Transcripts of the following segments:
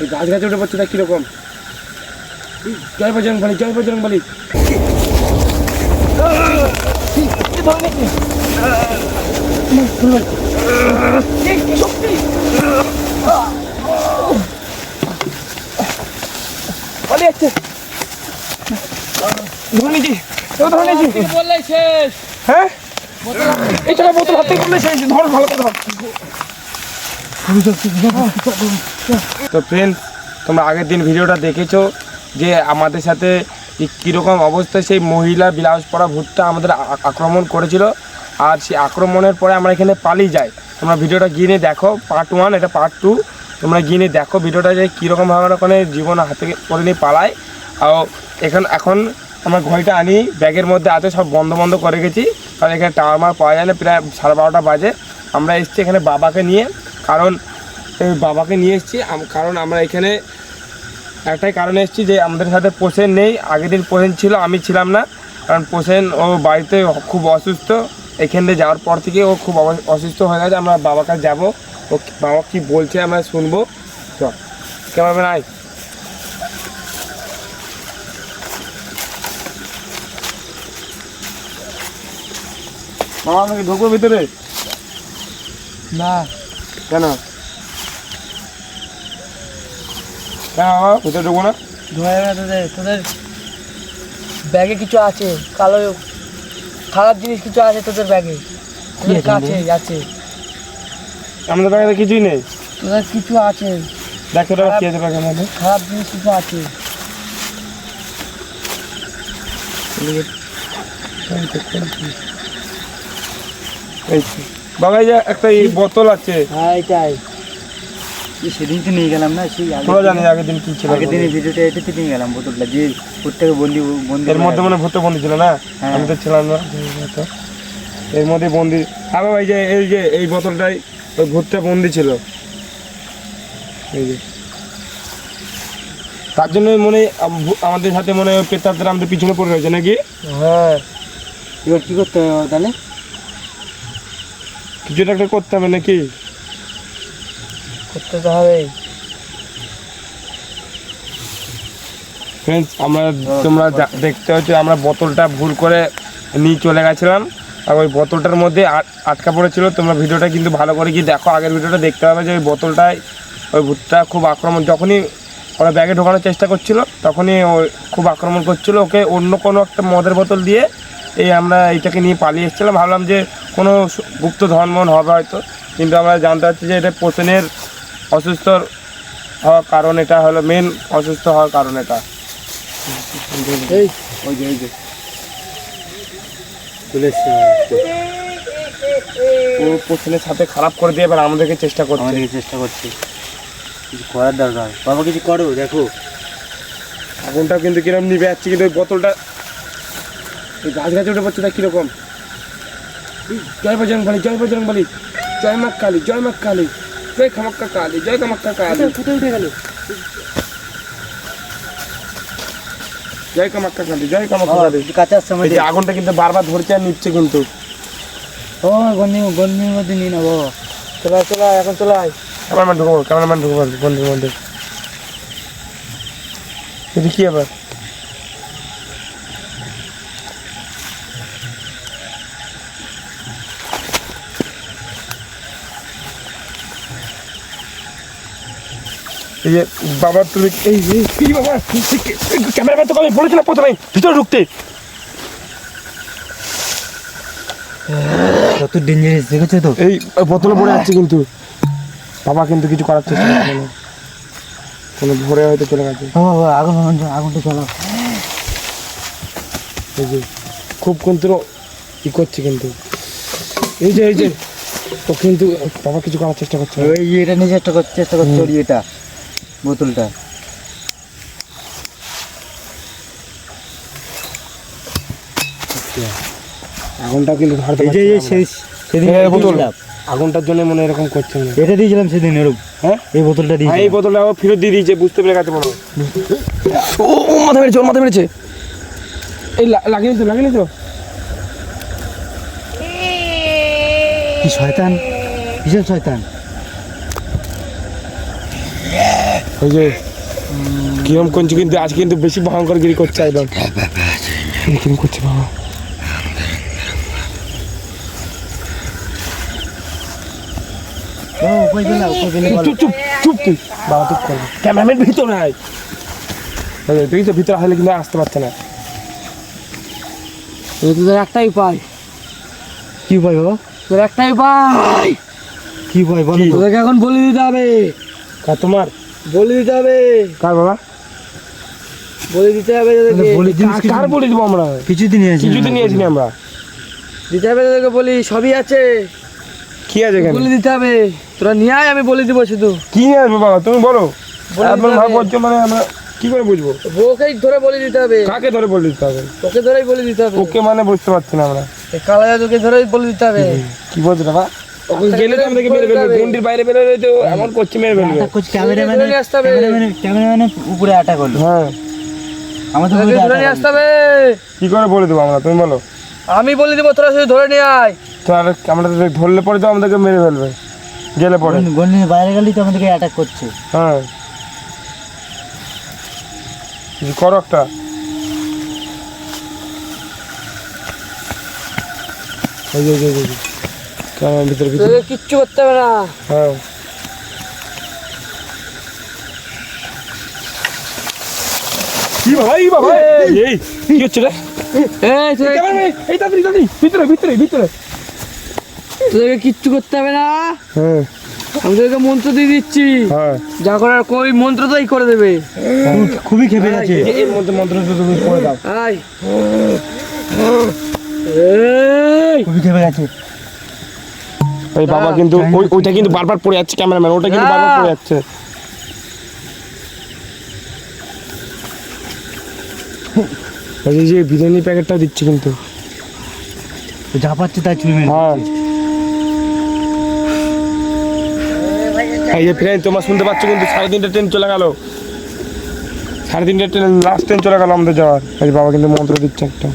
এই গাছ গাছে উঠে পড়ছে তা কীরকম জয় বজরং বলি, জয় বজরং বলি। এবার ধরে বললে শেষ হ্যাঁ টাকা বোতল হাতে করলে সেই ধর ভালো করে ধর তো ফ্রেন্ডস তোমরা আগের দিন ভিডিওটা দেখেছ যে আমাদের সাথে কীরকম অবস্থায় সেই মহিলা বিলাস পরা ভূতটা আমাদের আক্রমণ করেছিল আর সেই আক্রমণের পরে আমরা এখানে পালিয়ে যাই। তোমরা ভিডিওটা গিয়ে নিয়ে দেখো পার্ট ওয়ান এটা পার্ট টু তোমরা গিয়ে নিয়ে দেখো ভিডিওটা যে কীরকমভাবে ওখানে জীবন হাতে করে নিয়ে পালাই। আর এখন এখন আমরা ঘড়িটা আনি, ব্যাগের মধ্যে আছে, সব বন্ধ বন্ধ করে গেছি কারণ এখানে টাওয়ার মার পাওয়া যায় না, প্রায় সাড়ে বারোটা বাজে। আমরা এসেছি এখানে বাবাকে নিয়ে। কারণ বাবাকে নিয়ে এসেছি। কারণ আমরা এখানে একটাই কারণে এসেছি যে আমাদের সাথে পোষেন নেই। আগের দিন পোষেন ছিল আমি ছিলাম না। কারণ পোষেন ও বাড়িতে খুব অসুস্থ। এখান থেকে যাওয়ার পর থেকে ও খুব অসুস্থ হয়ে গেছে। আমরা বাবার কাছে যাব। ও বাবা কি বলছে আমরা শুনব। চল কেমন আয় মামা আমাকে ঢুকবো ভিতরে? না। কেন? কেন মামা ভিতরে ঢুকবো না? ধরে না তোদের তোদের ব্যাগে কিছু আছে কালো খারাপ জিনিস কিছু আছে তোদের ব্যাগে? তোদের কাছে আছে আমাদের ব্যাগে কিছুই নেই। তোদের কিছু আছে। দেখো তো কি আছে ব্যাগের মধ্যে। খারাপ জিনিস কিছু আছে। এই বাবা এই যে একটা এই বোতল আছে। হ্যাঁ এটাই। সেদিন তো নিয়ে গেলাম না সেই আগের তোরা দিনে- আগের দিন কি ছিল আগের দিনের ভিডিওটা এটাতে নিয়ে গেলাম বোতলটা যে প্রত্যেকে বন্দি বন্দি এর মধ্যে মনে হয় ভূতে বন্দি ছিল না? হ্যাঁ। আমি তো ছিলাম না। তো। এর মধ্যে বন্দি বাবা এই যে এই যে এই বোতলটাই ওই ভূতটা বন্দি ছিল। এই যে। তার জন্য মনে হয় আমাদের সাথে মনে হয় পেতারদের আমাদের পিছনে পড়ে রয়েছে নাকি? হ্যাঁ। এবার কি করতে হবে তাহলে? কিছু একটা করতে হবে নাকি? করতে তো ফ্রেন্ডস আমরা তোমরা দেখতে হচ্ছে আমরা বোতলটা ভুল করে নিয়ে চলে গেছিলাম। আর ওই বোতলটার মধ্যে আট- আটকা পড়েছিল। তোমরা ভিডিওটা কিন্তু ভালো করে কি দেখো। আগের ভিডিওটা দেখতে হবে যে ওই বোতলটায় ওই ভূতটা খুব আক্রমণ, যখনই ওরা ব্যাগে ঢোকানোর চেষ্টা করছিল, তখনই ও খুব আক্রমণ করছিল। ওকে অন্য কোনো একটা মদের বোতল দিয়ে এই আমরা এইটাকে নিয়ে পালিয়ে এসেছিলাম। ভাবলাম যে কোনো গুপ্ত ধর্মন হবে হয়তো। কিন্তু আমরা জানতে পারছি যে এটা পোষণের অসুস্থ হওয়ার কারণ এটা হলো মেন অসুস্থ হওয়ার কারণ এটা। ওই যে ওই যে। সাথে খারাপ করে দিয়ে এবার আমাদেরকে চেষ্টা করছে। আমাদেরকে চেষ্টা করছে। কিছু করার দরকার। বাবা কিছু করো দেখো। আগুনটাও কিন্তু কীরকম নিবে যাচ্ছে কিন্তু ওই বোতলটা এই গাছ গাছে উঠে পড়ছে তা কীরকম? জয় বজরং বলি জয় বজরং বলি। জয় মা কালী জয় মা কালী জয় খামাক্কা কালী জয় খামাক্কা কালী। কোথায় উঠে গেল। জয় কামাক্কা কালী জয় কামাক্কা কালী। কাঁচার সময় এই আগুনটা কিন্তু বারবার ধরছে আর নিচ্ছে কিন্তু। ও গন্ডি গন্ডির মধ্যে নিয়ে নেব চলা চলা এখন চলাই ক্যামেরাম্যান ঢুকবো ক্যামেরাম্যান ঢুকবো বন্ধুর মধ্যে এটা কি আবার এই যে বাবা তুমি এই এই এই বাবা? ক্যামেরাম্যান তো আমি বলেছিলাম প্রথমে? ভিতরে ঢুকতে। কত ডেঞ্জারাস দেখেছ তো? এই বোতলে পড়ে যাচ্ছে কিন্তু। বাবা কিন্তু কিছু করার চেষ্টা করছে না। কোনো ভরে হয়তো চলে গেছে। আগুন আগুন- আগুনটা চলো। এই যে খুব কিন্তু ই করছে কিন্তু। এই যে এই যে ও কিন্তু বাবা কিছু করার চেষ্টা করছে। ওই এটা নিয়ে চেষ্টা করছে চেষ্টা করছে এটা। বোতলটা। আগুনটা কিন্তু ধরতে এই যে এই সেই সেদিন এই এটা বোতল। আগুনটার জন্য মনে এরকম করছে না এটা দিয়েছিলাম সেদিন এরকম। হ্যাঁ? এই বোতলটা হ্যাঁ এই বোতলটা ও ফেরত দিয়ে দিয়েছে বুঝতে পেরে গেছে মনে ও ও মাথা মেরেছে ওর মাথা মেরেছে। এই লা- লাগেনি তো লাগেনি তো কি শয়তান? কিসের শয়তান। ওই যে কিরম করছে কিন্তু আজ কিন্তু বেশি ভয়ঙ্কর গিরি করছে একদম কিরম করছে বাবা। চুপ চুপ তুই। বাবা চুপ করবি ক্যামেরাম্যান ভিতরে আয়। তুই তো ভিতরে আসলে কিন্তু আসতে পারছে না। তোদের একটাই উপায়। কি বাবা? একটাই উপায়। কি বলো তোদেরকে এখন বলে দিতে হবে। তোমার? বলে দিতে হবে। কার বাবা? বলে দিতে হবে তোদেরকে। বলে দিন কার- কার বলে দিব আমরা? কিছুদিন নিয়েছি কিছুতে নিয়েছি না আমরা। দিতে হবে তোদেরকে বলি সবই আছে। কি আছে এখানে? বলে দিতে হবে। তোরা নিয়ে আয় আমি বলে দিব শুধু। কি নিয়ে আসব বাবা? তুমি বলো। ভাব বলছো মানে আমরা কি করে বুঝব? বউকেই ধরে বলে দিতে হবে। কাকে ধরে বলে দিতে হবে? তোকে ধরেই বলে দিতে হবে। ওকে মানে বুঝতে পারছি না আমরা। কালা ধরেই বলে দিতে হবে। কি বলছো বাবা? ওকে গেলে তো আমাদেরকে মেরে ফেলবে। গুন্ডির বাইরে বেরোলে তো এমন করছে মেরে ফেলবে। অ্যাটাক করছে ক্যামেরাম্যান নিয়ে আসতে হবে। ক্যামেরাম্যান উপরে করল। হ্যাঁ। আমাদের ধরে নিয়ে আসতে হবে। কি করে বলে দেবো আমরা? তুমি বলো। আমি বলে দিব তোরা শুধু ধরে নিয়ে আয়। তো আর আমরা তো ধরলে পরে তো আমাদেরকে মেরে ফেলবে। গেলে পরে। গন্ডির বাইরে গেলেই তো আমাদেরকে অ্যাটাক করছে। হ্যাঁ। করো একটা। এই এই এই ভিতরে কিচ্ছু করতে হবে না। হ্যাঁ। কি বাবা বাবা এই, এই কি হচ্ছে রে? এই এই তাড়াতাড়ি তাড়াতাড়ি ভিতরে ভিতরে ভিতরে। তোদেরকে কিচ্ছু করতে হবে না। হ্যাঁ। আমি তোদেরকে মন্ত্র দিয়ে দিচ্ছি। হ্যাঁ। যা করার কই মন্ত্র তোই করে দেবে। খুবই খেপে গেছে। এ- এর মধ্যে মন্ত্র তো তুমি পড়ে দাও। এই। খুবই খেপে গেছে। ওই বাবা কিন্তু ওই ওইটা কিন্তু বারবার পড়ে যাচ্ছে ক্যামেরাম্যান ওটা কিন্তু বারবার পড়ে যাচ্ছে। ওই যে- যে বিরিয়ানি প্যাকেটটা দিচ্ছে কিন্তু। যা পাচ্ছে তাই চুরি মেরে হ্যাঁ। এই যে ফ্রেন্ড তোমার শুনতে পাচ্ছ কিন্তু সাড়ে তিনটে ট্রেন চলে গেল। সাড়ে তিনটে ট্রেন লাস্ট ট্রেন চলে গেল আমাদের যাওয়ার। এই বাবা কিন্তু মন্ত্র দিচ্ছে একটা।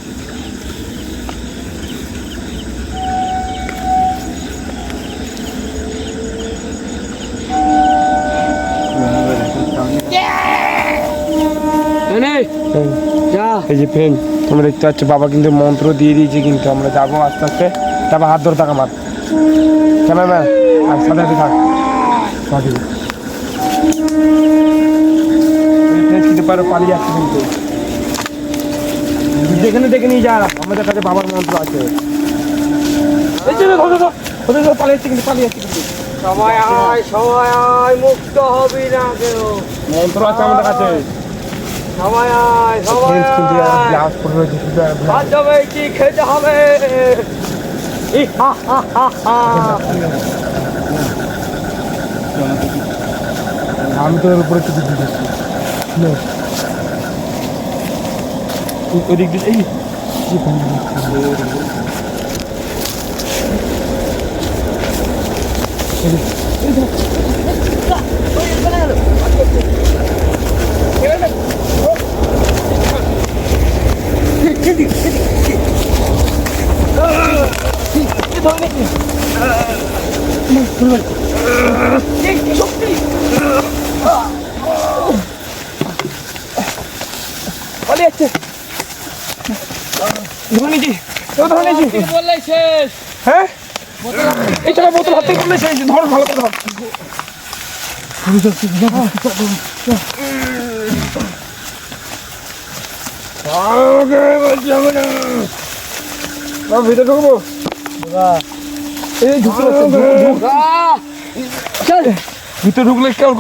এই যে ফ্রেন্ড তোমরা দেখতে পাচ্ছ বাবা কিন্তু মন্ত্র দিয়ে দিয়েছে কিন্তু। আমরা যাব আস্তে আস্তে। তারপর হাত ধরে থাক আমার। ক্যামেরাম্যান আর সাথে সাথে থাক। পারো পালিয়ে যাচ্ছে কিন্তু। যেখানে দেখে নিয়ে যা আমাদের কাছে বাবার মন্ত্র আছে। পালিয়ে যাচ্ছে কিন্তু পালিয়ে যাচ্ছে কিন্তু। আয় সবাই আয় মুক্ত হবি না কেউ। মন্ত্র আছে আমাদের কাছে। সবাই আয় সবাই। আজ যাবে কি খেতে হবে। আমি তোর উপরে কিছু দিয়ে এই। কি বন্ধ করছে? পালিয়ে যাচ্ছে ধরে নিয়েছি ও ধরে নিয়েছি কি বললে শেষ হ্যাঁ এই টাকা বোতল হাতে করলে সেই ধর ভালো করে ধর আমাকে বলছি হবে না বাবা, ভিতরে ঢুকবো এই। ভিতরে ঢুকলে কেমন।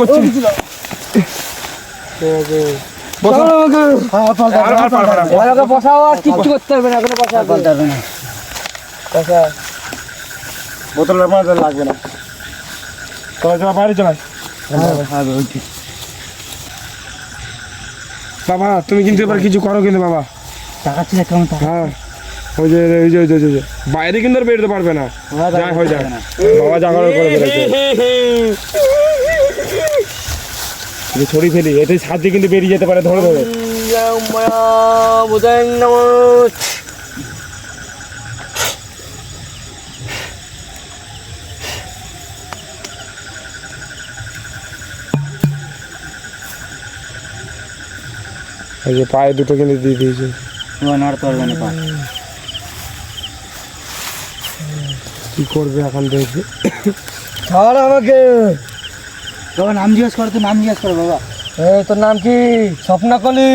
আর- কিচ্ছু করতে না বসা পারবে না বোতলের লাগবে না বাইরে চলাই হ্যাঁ বাবা তুমি কিন্তু এবার কিছু করো কিন্তু বাবা। টাকা না কেমন টাকা হ্যাঁ ওই যে ওই যে ওই যে, ওই যে, বাইরে কিন্তু আর বেরোতে পারবে না। যা হয়ে যায় বাবা যা করে করে ফেলেছে যদি ছড়ি ফেলি এতে সাহায্যে কিন্তু বেরিয়ে যেতে পারে ধরে ধরে। এই যে পায়ে দুটো কিন্তু দিয়ে দিয়েছে। নাড়তে পারবে না পা। কি করবে এখন দেখবে। ছাড় আমাকে। বাবা নাম জিজ্ঞেস করো তো নাম জিজ্ঞেস করো বাবা। তোর নাম কি? স্বপ্নকলি।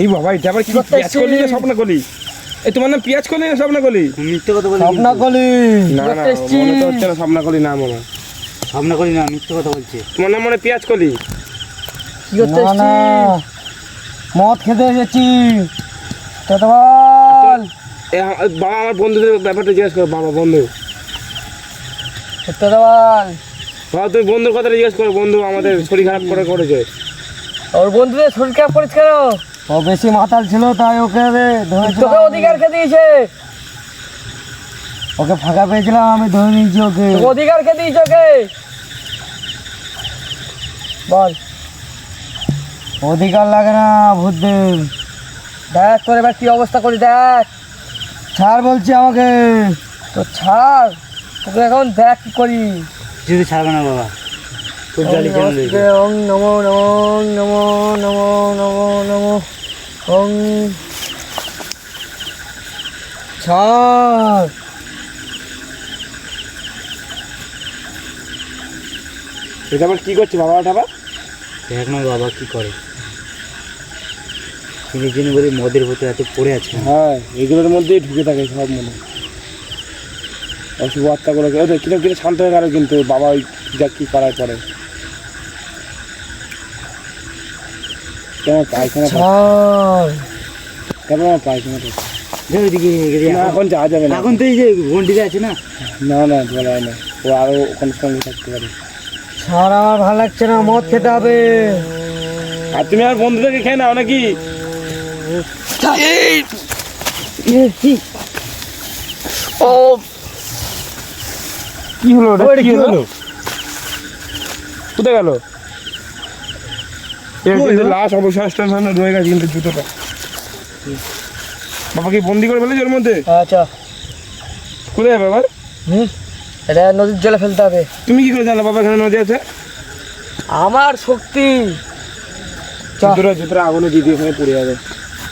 এই বাবা এটা আবার কি? করতে পেঁয়াজ কলি না? স্বপ্ন কলি এই তোমার নাম পেঁয়াজ কলি না স্বপ্না কলি মিথ্যে কথা বলি স্বপ্নকলি। না না মনে তো হচ্ছে না স্বপ্ন কলি নাম আমার। স্বপ্না কলি না মিথ্যে কথা বলছে তোমার নাম মনে পেঁয়াজ কলি কি করতে না, মদ খেতে এসেছি। কথা বল বাবা আমার বন্ধুদের ব্যাপারটা জিজ্ঞেস করো বাবা বন্ধু। সত্য বল বাবা তুমি বন্ধুর কথাটা জিজ্ঞেস করো বন্ধু আমাদের শরীর খারাপ করে করেছে। ওর বন্ধুদের শরীর খারাপ কেন? ও বেশি মাতাল ছিল তাই ওকে তোকে অধিকার কে দিয়েছে? ওকে ফাঁকা পেয়েছিলাম আমি ধরে নিয়েছি ওকে। অধিকার কে দিয়েছে ওকে? বল। অধিকার লাগে না ভূতদের। দেখ তোর এবার কি অবস্থা করি দেখ। ছাড় বলছি আমাকে। তো ছাড় তোকে এখন দেখ কি করি। যদি ছাড়বে না বাবা। খুব ওং নমো নমো নমো নমো নমো নমো ওং ছাড়। এটা আবার কি করছে বাবা এটা দেখ না বাবা কি করে। তিনি জেনে বলি মদের ভেতরে এত পড়ে আছে হ্যাঁ এগুলোর মধ্যেই ঢুকে থাকে সব মনে। অশুভ আত্মা করে ওদের কীরকম কীরকম শান্ত হয়ে গেল কিন্তু বাবা ওই যা কি করার পরে। কেমন পায়খানা কেমন আমার পায়খানা এখন যাওয়া যাবে না। এখন তো এই যে ঘন্টিতে আছে না? না না বলা হয় না। ও আরও ওখানে সঙ্গে থাকতে পারে। আমার ভালো লাগছে না মদ খেতে হবে। আর তুমি আর বন্ধুদেরকে খেয়ে নাও নাকি? ও! কি হলো? ওটা? কি হলো? কোথায় গেল? লাশ অবশিষ্ট রয়ে গেছে কিন্তু জুতোটা। বাবা কি বন্দি করে ফেলেছে ওর মধ্যে? আচ্ছা। কোথায় যাবে আবার হুম? এটা নদীর জলে ফেলতে হবে। তুমি কি করে জানলে বাবা এখানে নদী আছে? আমার শক্তি। জুতোটা জুতোটা আগুনে দিয়ে দিয়ে ওখানে পড়ে যাবে।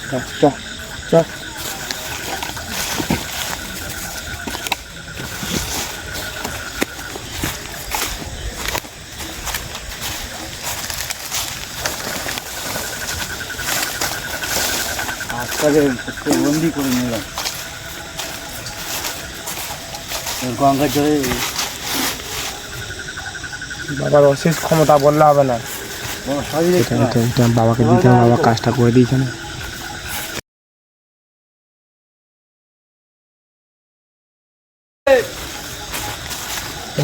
চ চ আজকালে বন্দি করে নিলাম গঙ্গার জলে বাবার অশেষ ক্ষমতা বললে হবে না। বাবাকে দিতে বাবা কাজটা করে দিয়েছে না।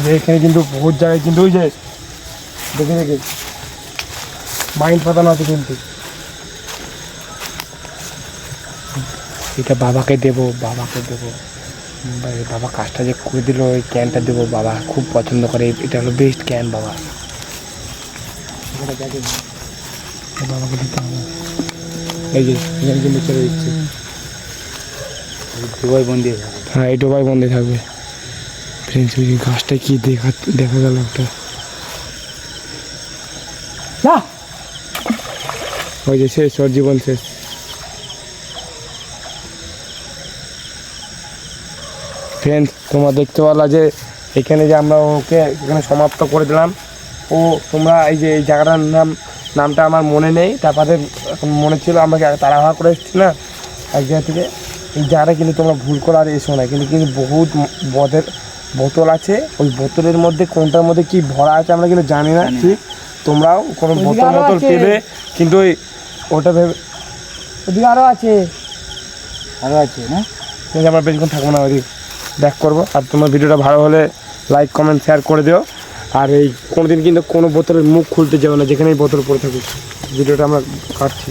যে এখানে কিন্তু বহুত জায়গায় কিন্তু ওই যে দেখে দেখে মাইন্ড পাতানো আছে কিন্তু। এটা বাবাকে দেব বাবাকে দেব। বাবা কাজটা যে করে দিল ওই ক্যানটা দেবো বাবা। খুব পছন্দ করে এটা হলো বেস্ট ক্যান বাবা। বাবাকে দিতে হবে। এই যে এখানে কিন্তু চলে দিচ্ছে দুবাই বন্দি হ্যাঁ এই ডোবাই বন্ধে থাকবে। ফ্রেন্ডস ওই গাছটা কি দেখা দেখা গেল একটা। যা ওই যে শেষ ওর জীবন শেষ। ফ্রেন্ডস তোমরা দেখতে পারলা যে এখানে যে আমরা ওকে এখানে সমাপ্ত করে দিলাম। ও তোমরা এই যে এই জায়গাটার নাম নামটা আমার মনে নেই। তারপরে মনে ছিল আমাকে তাড়াহুড়া করে এসেছি না? এক জায়গা থেকে। এই জায়গাটা কিন্তু তোমরা ভুল করে আর এসো না। কিন্তু কিন্তু বহুত বদের বোতল আছে। ওই বোতলের মধ্যে কোনটার মধ্যে কি ভরা আছে আমরা কিন্তু জানি না। ঠিক? তোমরাও কোনো বোতল বোতল। পেলে কিন্তু ওই ওটা ভেবে ওদিকে আরও আছে। আরও আছে না? আমরা বেশিক্ষণ থাকব না ওই ব্যাক করব। আর তোমার ভিডিওটা ভালো হলে লাইক কমেন্ট শেয়ার করে দিও। আর এই কোনোদিন কিন্তু কোনো বোতলের মুখ খুলতে যাবে না যেখানেই বোতল পড়ে থাকুক। ভিডিওটা আমরা কাটছি।